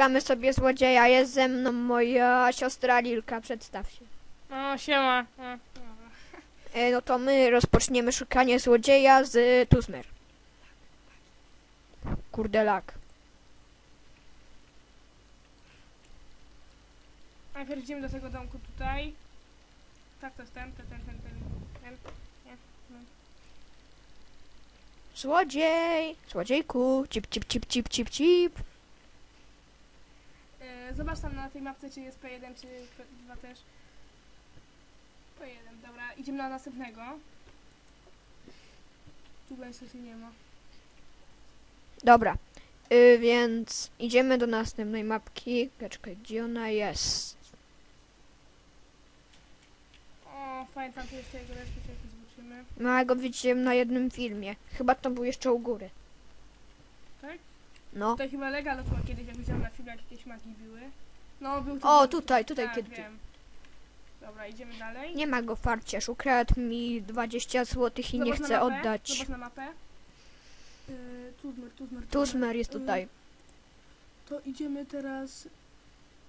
Szukamy sobie złodzieja. Jest ze mną moja siostra Lilka. Przedstaw się. No, siema. No. E, no to my rozpoczniemy szukanie złodzieja z Tuzmer. Kurde lak. Najpierw idziemy do tego domku tutaj. Tak, to jest ten, ten, ten, ten, ten. ten. Złodziej! Złodziejku! Cip, cip, cip, cip, cip, cip. Zobacz tam na tej mapce, czy jest P1, czy P2 też. P1, dobra. Idziemy na następnego. Tu niestety nie ma. Dobra. Y, więc idziemy do następnej mapki. Czekaj, gdzie ona jest? O, fajnie, tam tu jest tego reszty, jak zobaczymy. No, ja go widziałem na jednym filmie. Chyba to był jeszcze u góry. Tak? No. Tutaj chyba Lega lotła kiedyś, jak widziałam na jakieś magii były. No, był. O, tutaj, tutaj tak, kiedy. wiem. Dobra, idziemy dalej. Nie ma go farciarz. Ukradł mi 20 zł i nie Zobacz na chce mapę, oddać. Zobacz na mapę. Yy, Tuzmer, Tuzmer, Tuzmer jest Yy, tutaj. To idziemy teraz...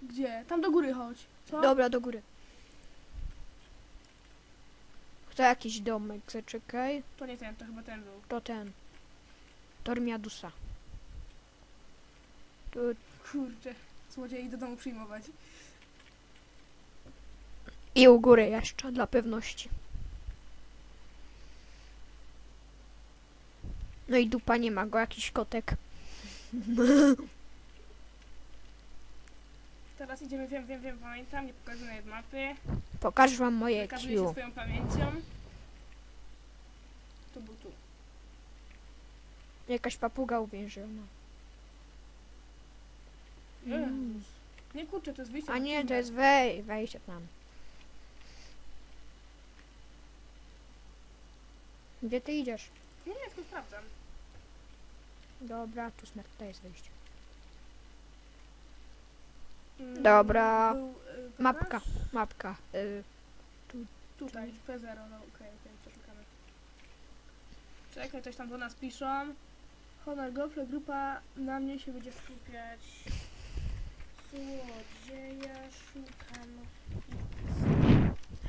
Gdzie? Tam do góry chodź. Co? Dobra, do góry. To jakiś domek, zaczekaj. To nie ten, to chyba ten był. To ten. Tormiadusa. Tu, Kurczę, złodziei do domu przyjmować. I u góry jeszcze, dla pewności. No i dupa nie ma go, jakiś kotek. Teraz idziemy, wiem, wiem, wiem, pamiętam, nie pokazuję nawet mapy. Pokażę wam moje Pokazuję się Q. swoją pamięcią. Tu był tu. Jakaś papuga uwięziona. Mm. Nie kurczę, to jest wyjście. A na nie, to jest wej, wejście tam. Gdzie ty idziesz? Nie, nie, tylko sprawdzam. Dobra, tu smert, to jest wyjście. Mm, Dobra. Był, y, Mapka, pokaż? mapka. Y, Tutaj, P0, no okej, okej, przeszukamy. Czekaj, coś tam do nas piszą. Honor Gofle, grupa na mnie się będzie skupiać. Złodzieja, szukam.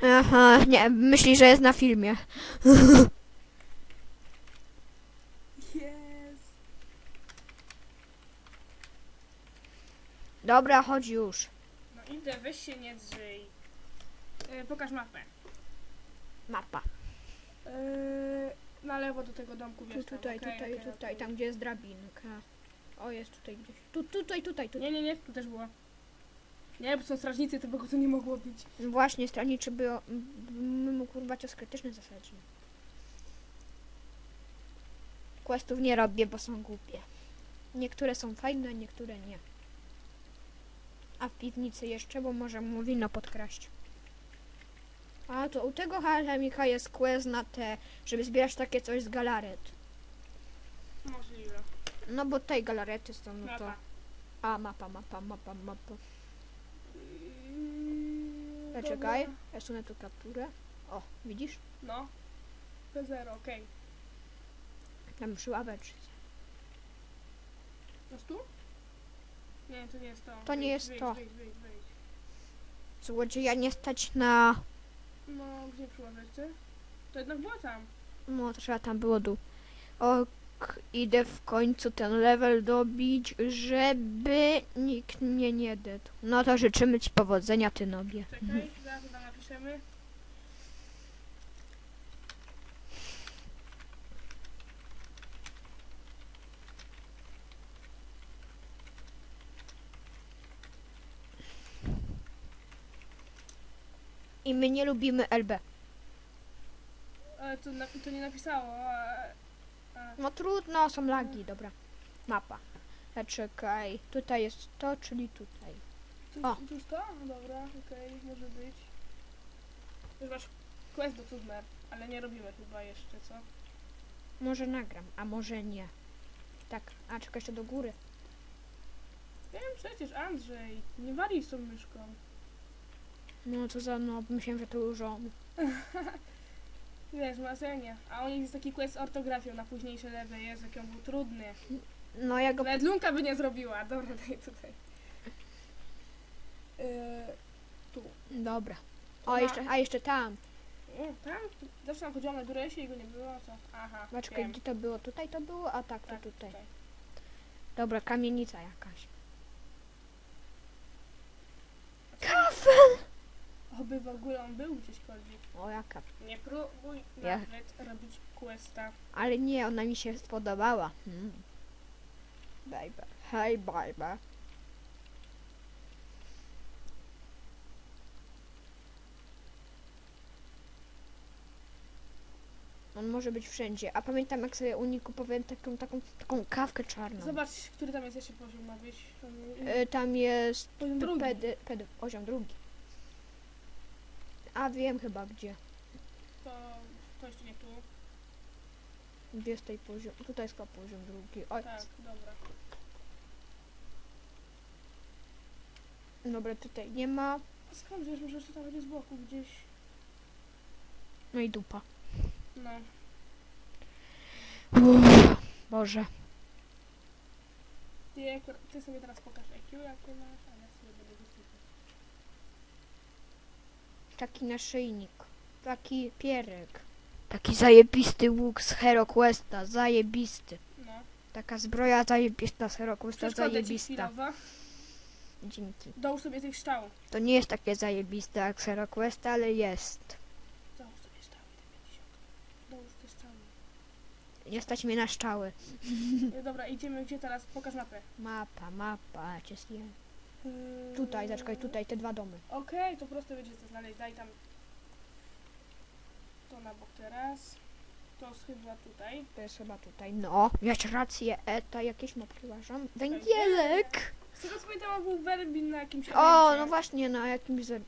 Aha, nie, myśli, że jest na filmie. Jest. Dobra, chodź już. No idę, weź się nie drzyj. Yy, pokaż mapę. Mapa. Yy, na lewo do tego domku, Tu, wiesz tam, tutaj, okej, tutaj, okej, tutaj, okej. tam gdzie jest drabinka. O, jest tutaj gdzieś. Tu, tutaj, tutaj, tutaj. Nie, nie, nie, tu też było. Nie, bo są strażnicy, to by go tu nie mogło być. Właśnie, stroniczy by, mu kurwa cios krytyczny zasadził. Questów nie robię, bo są głupie. Niektóre są fajne, niektóre nie. A w piwnicy jeszcze, bo może mu wino podkraść. A to u tego chemika jest quest na te, żeby zbierać takie coś z galaret. Możliwe. No bo tej galarety są, no to... Mapa. A, mapa, mapa, mapa, mapa. Yy, E, Czekaj, dobra. ja sunę tu kapturę. O, widzisz? No. P0, okej. Tam przy ławeczce. To jest tu? Nie, to nie jest to. To nie jest wyjdź, to. Wyjdź, wyjdź, wyjdź. Złodzieja nie stać na... No, gdzie przy ławeczce? To jednak była tam. No, to trzeba tam było dół. Ok, idę w końcu ten level dobić, żeby nikt mnie nie dedł. No to życzymy ci powodzenia, ty nobie. Czekaj, zaraz tam napiszemy. I my nie lubimy LB. Ale to, to nie napisało. A, a, No trudno, są lagi, dobra. Mapa. E, Czekaj, tutaj jest to, czyli tutaj. tu, O. tu jest to? No dobra, okej, może być. Już masz quest do Tuzmer, ale nie robimy chyba jeszcze, co? Może nagram, a może nie. Tak, a czekaj jeszcze do góry. Wiem przecież, Andrzej, nie wali z tą myszką. No co za no, myślałem, że to już on. Wiesz, masenie. A u nich jest taki quest z ortografią na późniejsze lewe. Jak on był trudny. No ja go Nawet Lunka by nie zrobiła. Dobra, daj tutaj. tu. Dobra. O, na- jeszcze, a jeszcze tam. O, tam? Zawsze nam chodziłam na górę, jeśli jego nie było, to... Aha, wiem. gdzie to było? Tutaj to było, a tak, to Tak, tutaj. tutaj. Dobra, kamienica jakaś. Oby w ogóle on był gdzieśkolwiek. O, jaka. Nie próbuj Ja- nawet robić questa. Ale nie, ona mi się spodobała. Hmm. Baby. Hej, baby. On może być wszędzie. A pamiętam, jak sobie u kupowałem taką, taką, taką kawkę czarną. Zobacz, który tam jest jeszcze poziom ma być. On- Y, tam jest Poziom drugi. pedy, pedy, poziom drugi. A wiem chyba gdzie. To, to jeszcze nie tu. Gdzie jest tej poziom? Tutaj jest poziom drugi. O, Tak, dobra. dobra, tutaj nie ma. A skąd wiesz, może jeszcze tam będzie z boku gdzieś. No i dupa. No. Uff, Boże. Ty, ty sobie teraz pokaż IQ, jak ty masz, ja sobie będę wysypał. Taki naszyjnik. Taki pierek. Taki zajebisty łuk z Hero Questa. Zajebisty. No. Taka zbroja zajebista z Hero Questa. Przeszkodę ci Zajebista. chwilowo. Dzięki. Dołóż sobie tych szczał. To nie jest takie zajebiste jak z Hero Questa, ale jest. Dołóż sobie szczały, te 50. Dołóż te szczały. Nie stać mnie na szczały. No dobra, idziemy gdzie teraz? Pokaż mapę. Mapa, mapa, cię Tutaj, zaczekaj, tutaj, te dwa domy. Okej, to prosto będzie to znaleźć. Daj tam. To na bok teraz. To jest chyba tutaj. To jest chyba tutaj. No, miałeś rację, Eta, jakieś mapki uważam. Węgielek! Z tego co pamiętam, był werbin na jakimś O, evencie. no właśnie, na jakimś... Ze...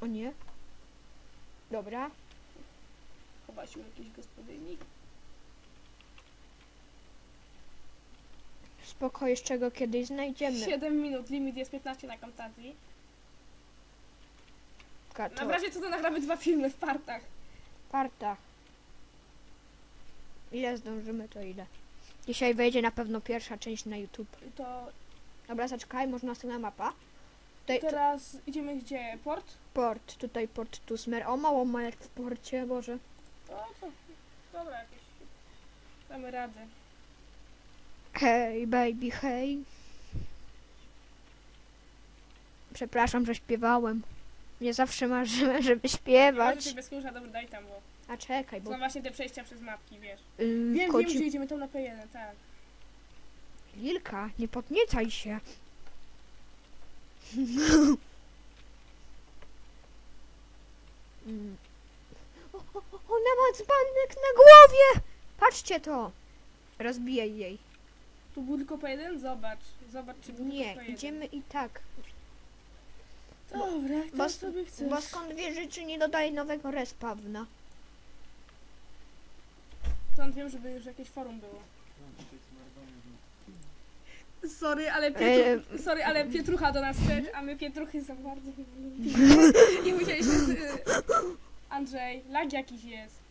O nie. Dobra. Chyba się jakiś gospodyjnik. Spoko, jeszcze go kiedyś znajdziemy. 7 minut, limit jest 15 na Camtasia. Ka- Na to- razie to nagramy dwa filmy w partach. Partach. Ile zdążymy, to ile. Dzisiaj wejdzie na pewno pierwsza część na YouTube. To Dobra, zaczekaj, może następna mapa. Tutaj, tu, teraz idziemy gdzie? Port? port, tutaj port Tusmer. O, mało ma jak w porcie, Boże. O, to dobra, jakieś. Damy radę. Hej, baby, hej. Przepraszam, że śpiewałem. Nie zawsze marzyłem, żeby Może śpiewać. się bez klucza, dobra, daj tam, bo A czekaj, bo... są właśnie te przejścia przez mapki, wiesz. Yy, Wiem, koci- wiem, gdzie idziemy, tam na P1, tak. Lilka, nie podniecaj się. Ona ma dzbanek na głowie! Patrzcie to! Rozbijaj jej. Tu był tylko P1? Zobacz. Zobacz, czy był Nie, tylko P1. idziemy i tak. Dobra, Bo, to sobie chcesz. bo skąd wiesz, czy nie dodaje nowego respawna? Stąd wiem, żeby już jakieś forum było. Sorry, ale Pietru... Sorry, ale Pietrucha do nas szedł, a my Pietruchy są bardzo lubimy. I musieliśmy... Z... Andrzej, lag jakiś jest.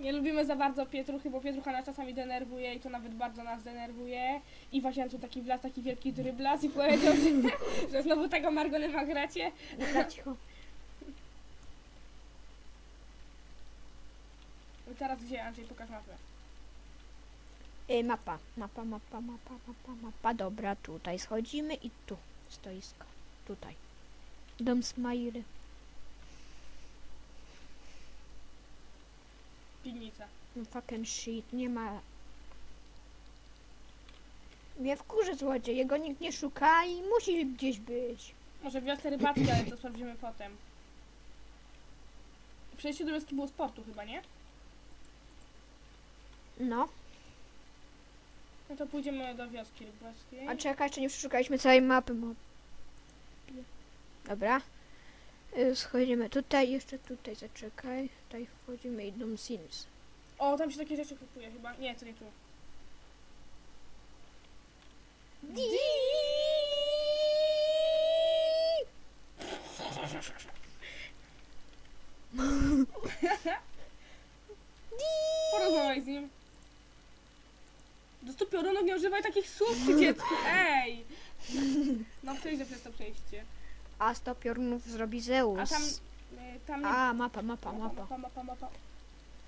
Nie lubimy za bardzo Pietruchy, bo Pietrucha nas czasami denerwuje i to nawet bardzo nas denerwuje. I właśnie tu taki wlazł, taki wielki dryblas i powiedział, że, że znowu tego Margonema gracie. Dobra, cicho. I teraz gdzie, Andrzej, pokaż mapę. Ej, mapa, mapa, mapa, mapa, mapa, mapa. Dobra, tutaj schodzimy i tu stoisko. Tutaj. Dom Smajry. Piwnica. No fucking shit, nie ma. Mnie wkurzy złodziej, jego nikt nie szuka i musi gdzieś być. Może wiosce rybackie, ale to sprawdzimy potem. Przejście do wioski było sportu chyba, nie? No, No to pójdziemy do wioski rybackiej. a czekaj, jeszcze nie przeszukaliśmy całej mapy. Bo... Dobra. Y, Schodzimy tutaj, jeszcze tutaj, zaczekaj. Tutaj wchodzimy i Sims. O, tam się takie rzeczy kupuje chyba. Nie, to nie tu. Porozmawiaj z nim. Do piorunów nie używaj takich słów przy dziecku, ej! No przejdę przez to przejście. A sto piorunów zrobi Zeus. A tam, y, tam nie... A, mapa, mapa, mapa. mapa, mapa, mapa.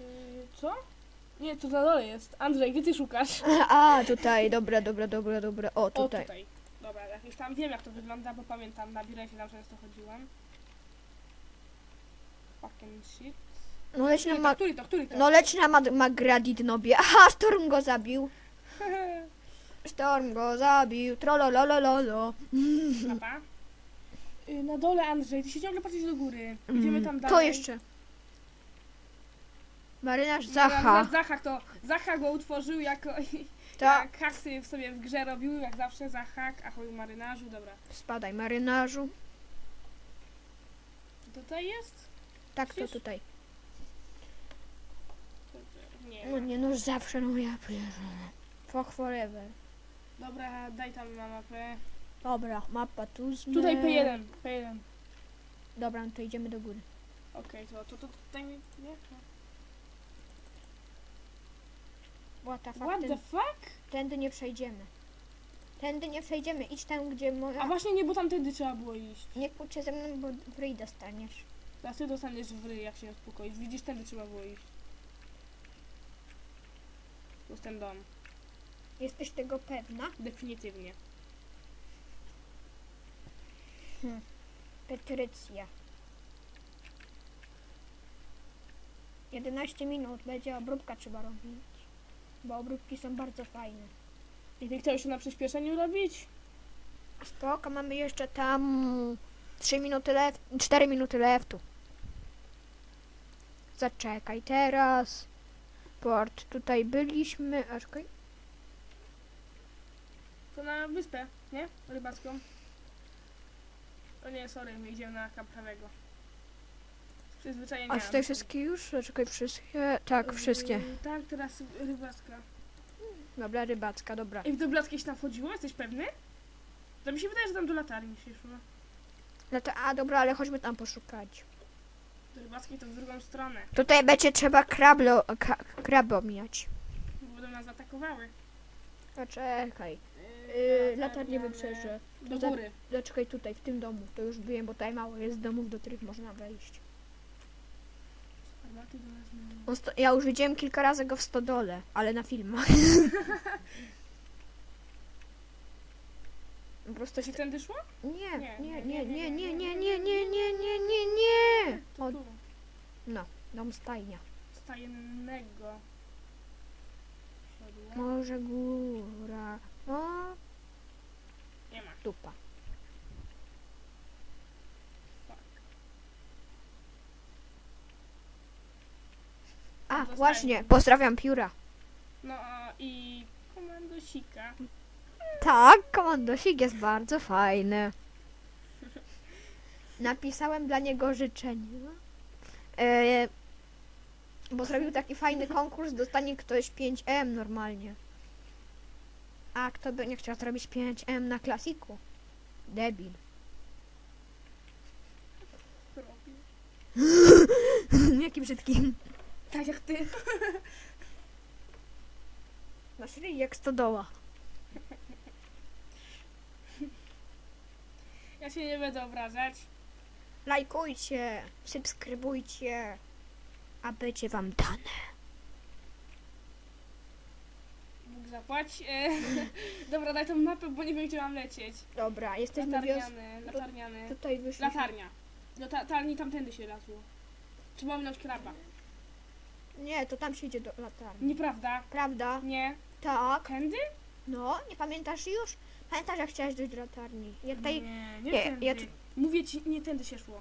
Y, co? Nie, to na dole jest. Andrzej, gdzie ty szukasz? A, tutaj, dobra, dobra, dobra, dobra. O, O, tutaj. tutaj. Dobra, jak już tam wiem jak to wygląda, bo pamiętam, na biurę się tam często chodziłem. Fucking shit. No leć na, Który to, ma... który to, który to? no, leć na Mag- Magradit nobie. Aha, Storm go zabił. Storm go zabił. Trolololololo. Papa. Y, na dole Andrzej, ty się ciągle patrzysz do góry. Idziemy tam dalej. To jeszcze. Marynarz Na Zacha. Zacha to, Zacha go utworzył jako, Tak. jak haksy w sobie w grze robił, jak zawsze Zachak, ahoj marynarzu, dobra. Spadaj, marynarzu. Tutaj jest? Tak, to tutaj. Nie. No nie, no zawsze, no ja pierdolę. Fuck forever. Dobra, daj tam na mapę. Dobra, mapa tu z Tutaj P1, P1. Dobra, no to idziemy do góry. Okej, to, to, to tutaj nie? nie? What the fuck? What the Ten, fuck? tędy nie przejdziemy. Tędy nie przejdziemy. Idź tam, gdzie moja... A właśnie nie, bo tamtędy trzeba było iść. Nie kłóćcie ze mną, bo w ryj dostaniesz. Teraz ty dostaniesz w ryj, jak się uspokoisz. Widzisz, tędy trzeba było iść. To jest ten dom. Jesteś tego pewna? Definitywnie. Petrycja. 11 minut, będzie obróbka trzeba robić. Bo obróbki są bardzo fajne. I ty chciałeś to na przyspieszeniu robić? Spoko, mamy jeszcze tam 3 minuty left, 4 minuty leftu. Zaczekaj teraz. Port, tutaj byliśmy. A czekaj. To na wyspę, nie? Rybacką. O nie, sorry, my idziemy na kaprawego. Z przyzwyczajenia. A tutaj wszystkie już? A Czekaj, wszystkie? Tak, wszystkie. Yy, tak, teraz rybacka. Dobra, rybacka, dobra. I do Blackiej się tam wchodziło? Jesteś pewny? To mi się wydaje, że tam do latarni się szło. No to, a dobra, ale chodźmy tam poszukać. Do Rybackiej to w drugą stronę. Tutaj będzie trzeba krablo, ka, kraby omijać. Bo będą nas atakowały. Zaczekaj. Yy, Yy, latarnię wyprzedzę. Do Za- góry. Zaczekaj tutaj, w tym domu. To już wiem, bo tutaj mało jest domów, do których można wejść. Armaty do nas nie- On sto- ja już widziałem kilka razy go w stodole, ale na filmach. Po prostu Czy się... tędy szło? Nie, Nie, nie, nie, nie, nie, nie, nie, nie, nie, nie, nie, nie, nie. To O, tu. no, dom stajnia. Stajennego. Siodło. Może góra. Dupa. A, Dostałem. właśnie, pozdrawiam pióra. No i komandosika. Tak, komandosik jest bardzo fajny. Napisałem dla niego życzenie. E, bo zrobił taki fajny konkurs, dostanie ktoś 5M normalnie. A kto by nie chciał zrobić 5M na klasiku? Debil. Jaki brzydki. Tak jak ty. Masz ryj jak stodoła. Ja się nie będę obrażać. Lajkujcie, subskrybujcie, a będzie wam dane. Zapłać. E, dobra, daj tą mapę, bo nie wiem gdzie mam lecieć. Dobra, jesteśmy wios... Latarniany, latarniany. Tutaj wyszliśmy. Latarnia. Do latarni tamtędy się lasło. Trzeba minąć kraba. Nie, to tam się idzie do latarni. Nieprawda. Prawda? Nie. Tak. Tędy? No, nie pamiętasz już? Pamiętasz jak chciałaś dojść do latarni? Ja tutaj... Nie, nie, nie, ja tu- Mówię ci, nie tędy się szło.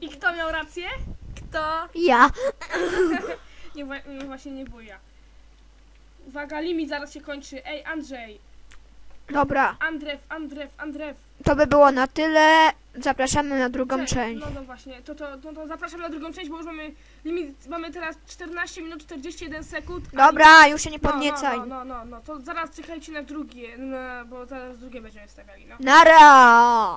I kto miał rację? Kto? Ja. Nie, właśnie nie było ja. Uwaga, limit zaraz się kończy. Ej, Andrzej. Dobra, Andrew, Andrew, Andrew. to by było na tyle. Zapraszamy na drugą Cze- część. No, no właśnie, to, to, to, to zapraszam na drugą część, bo już mamy limit, mamy teraz 14 minut 41 sekund. a Dobra, już się nie No, podniecaj. No, no, no, no, no, to zaraz czekajcie na drugie, no, bo zaraz drugie będziemy stawiali, no. Nara!